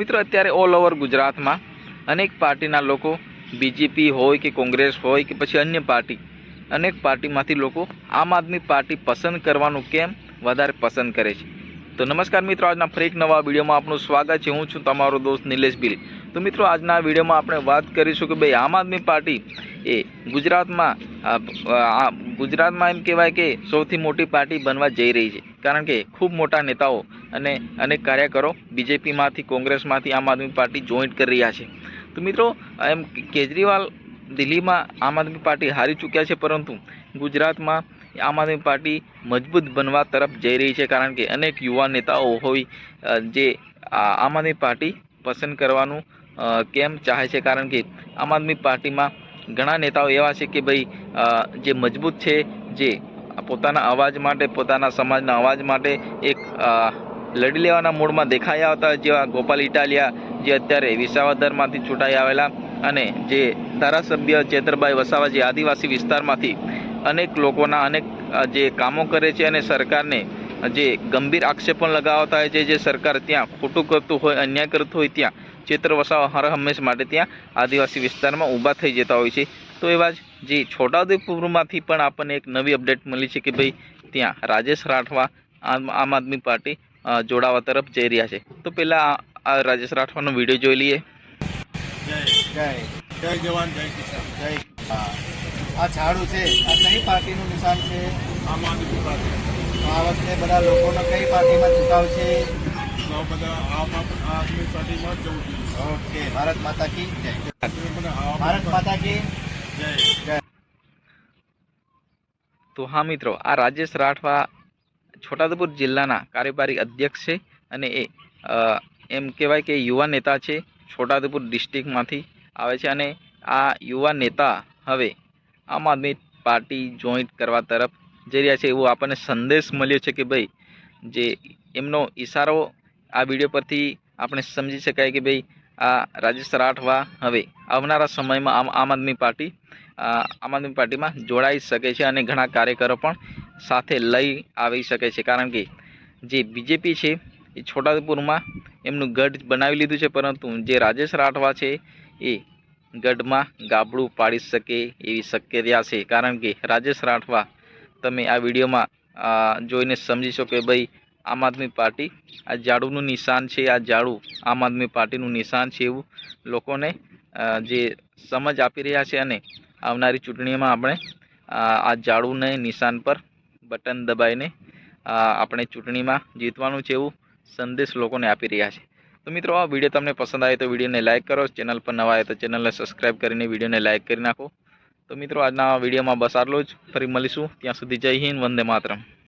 મિત્રો, અત્યારે all over ગુજરાતમાં અનેક પાર્ટીના લોકો બીજેપી હોય કે કોંગ્રેસ હોય કે પછી અન્ય પાર્ટી, અનેક પાર્ટીમાંથી લોકો આમ આદમી પાર્ટી પસંદ કરવાનું કેમ વધારે પસંદ કરે છે. તો નમસ્કાર મિત્રો, આજના ફરી એક નવા વિડીયોમાં આપનું સ્વાગત છે. હું છું તમારો દોસ્ત નિલેશ બિલ. તો મિત્રો, આજના વિડીયોમાં આપણે વાત કરીશું કે ભાઈ આમ આદમી પાર્ટી એ ગુજરાતમાં ગુજરાતમાં એમ કહેવાય કે સૌથી મોટી પાર્ટી બનવા જઈ રહી છે. કારણ કે ખૂબ મોટા નેતાઓ અને અનેક કાર્યકરો બીજેપીમાંથી, કોંગ્રેસમાંથી, આમ આદમી પાર્ટી જોઈન્ટ કરી રહ્યા છે. તો મિત્રો, એમ કેજરીવાલ દિલ્હીમાં આમ આદમી પાર્ટી હારી ચૂક્યા છે, પરંતુ ગુજરાતમાં આમ આદમી પાર્ટી મજબૂત બનવા તરફ જઈ રહી છે, કારણ કે અનેક યુવા નેતાઓ હોય જે આમ આદમી પાર્ટી પસંદ કરવાનું કેમ ચાહે છે, કારણ કે આમ આદમી પાર્ટીમાં ઘણા નેતાઓ એવા છે કે ભાઈ જે મજબૂત છે, જે પોતાના અવાજ માટે, પોતાના સમાજના અવાજ માટે એક લડી લેવાના મૂડમાં દેખાયા હતા જેવા ગોપાલ ઇટાલિયા જે અત્યારે વિસાવદરમાંથી છૂટાઈ આવેલા અને જે ધારાસભ્ય ચેતરભાઈ વસાવા જે આદિવાસી વિસ્તારમાંથી અનેક લોકોના અનેક જે કામો કરે છે અને સરકારને જે ગંભીર આક્ષેપો લગાવતા હોય છે જે સરકાર ત્યાં ખોટું કરતું હોય, અન્યાય કરતું હોય ત્યાં ચેતર વસાવા હર હંમેશ માટે ત્યાં આદિવાસી વિસ્તારમાં ઊભા થઈ જતા હોય છે. તો એવા જ જે છોટાઉદેપુરમાંથી પણ આપણને એક નવી અપડેટ મળી છે કે ભાઈ ત્યાં રાજેશ રાઠવા આમ આદમી પાર્ટી જોડાવા તરફ જઈ રહ્યા છે. તો પહેલાં આ રાજેશ રાઠવાનો વીડિયો જોઈ લઈએ. જય જય જય જવાન જય કિસાન જય આ ઝાડુ છે આ કઈ પાર્ટીનું નિશાન છે? આમ આદમી પાર્ટી. આ વખતે બધા લોકોનો કઈ પાર્ટીમાં ઝુકાવ છે? બધા આમ આદમી પાર્ટીમાં જવું જોઈએ. ઓકે ભારત માતા કી જય. ભારત માતા કી જય જય. તો હા મિત્રો આ રાજેશ રાઠવા છોટાઉદેપુર જિલ્લાના કાર્યકારી અધ્યક્ષ છે અને એ એમ કહેવાય કે યુવા નેતા છે, છોટાઉદેપુર ડિસ્ટ્રિક્ટમાંથી આવે છે અને આ યુવા નેતા હવે આમ આદમી પાર્ટી જોઈન્ટ કરવા તરફ જઈ રહ્યા છે. એવો આપણને સંદેશ મળ્યો છે કે ભાઈ, જે એમનો ઇશારો આ વીડિયો પરથી આપણે સમજી શકાય કે ભાઈ, આ રાજેશ રાઠવા હવે આવનારા સમયમાં આમ આમ આદમી પાર્ટી આમ આદમી પાર્ટીમાં જોડાઈ શકે છે અને ઘણા કાર્યકરો પણ સાથે લઈ આવી શકે છે. કારણ કે જે બીજેપી છે, એ છોટાઉદેપુરમાં એમનું ગઢ બનાવી લીધું છે, પરંતુ જે રાજેશ રાઠવા છે, એ ગઢમાં ગાબડું પાડી શકે એવી શક્યતા છે. કારણ કે રાજેશ રાઠવા તમે આ વિડીયોમાં જોઈને સમજી શકો કે ભાઈ, આમ આદમી પાર્ટી આ ઝાડુનું નિશાન છે, આ ઝાડુ આમ આદમી પાર્ટીનું નિશાન છે એવું લોકોને જે સમજ આપી રહ્યા છે અને આવનારી ચૂંટણીમાં આપણે આ ઝાડુને નિશાન પર બટન દબાવીને આપણે ચૂંટણીમાં જીતવાનું છે એવું સંદેશ લોકોને આપી રહ્યા છે. તો મિત્રો, આ વીડિયો તમને પસંદ આવે તો વિડીયોને લાઇક કરો, ચેનલ પર નવા આવે તો ચેનલને સબસ્ક્રાઈબ કરીને વિડીયોને લાઇક કરી નાખો. તો મિત્રો, આજના વિડીયોમાં બસ આટલું જ. ફરી મળીશું. ત્યાં સુધી જય હિન્દ, વંદે માતરમ.